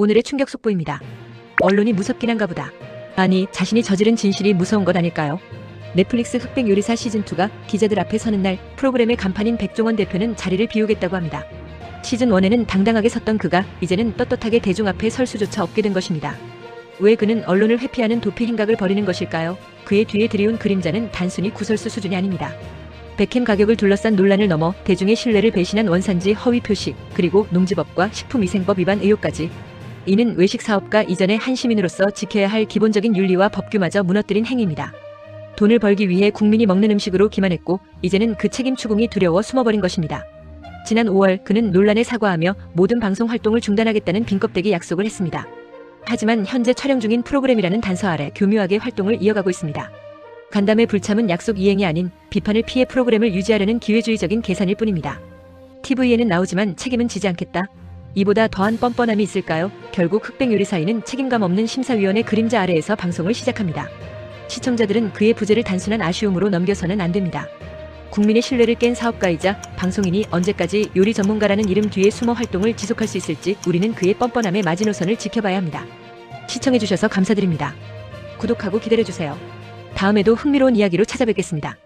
오늘의 충격 속보입니다. 언론이 무섭긴 한가 보다. 아니, 자신이 저지른 진실이 무서운 것 아닐까요? 넷플릭스 흑백 요리사 시즌2가 기자들 앞에 서는 날 프로그램의 간판인 백종원 대표는 자리를 비우겠다고 합니다. 시즌1에는 당당하게 섰던 그가 이제는 떳떳하게 대중 앞에 설 수조차 없게 된 것입니다. 왜 그는 언론을 회피하는 도피 행각을 벌이는 것일까요? 그의 뒤에 들이운 그림자는 단순히 구설수 수준이 아닙니다. 백햄 가격을 둘러싼 논란을 넘어 대중의 신뢰를 배신한 원산지 허위 표시, 그리고 농지법과 식품위생법 위반 의혹까지. 이는 외식 사업가 이전의 한 시민으로서 지켜야 할 기본적인 윤리와 법규마저 무너뜨린 행위입니다. 돈을 벌기 위해 국민이 먹는 음식으로 기만했고 이제는 그 책임 추궁이 두려워 숨어버린 것입니다. 지난 5월 그는 논란에 사과하며 모든 방송 활동을 중단하겠다는 빈껍데기 약속을 했습니다. 하지만 현재 촬영 중인 프로그램이라는 단서 아래 교묘하게 활동을 이어가고 있습니다. 간담회 불참은 약속 이행이 아닌 비판을 피해 프로그램을 유지하려는 기회주의적인 계산일 뿐입니다. TV에는 나오지만 책임은 지지 않겠다. 이보다 더한 뻔뻔함이 있을까요? 결국 흑백 요리사인은 책임감 없는 심사위원의 그림자 아래에서 방송을 시작합니다. 시청자들은 그의 부재를 단순한 아쉬움으로 넘겨서는 안 됩니다. 국민의 신뢰를 깬 사업가이자 방송인이 언제까지 요리 전문가라는 이름 뒤에 숨어 활동을 지속할 수 있을지 우리는 그의 뻔뻔함의 마지노선을 지켜봐야 합니다. 시청해주셔서 감사드립니다. 구독하고 기다려주세요. 다음에도 흥미로운 이야기로 찾아뵙겠습니다.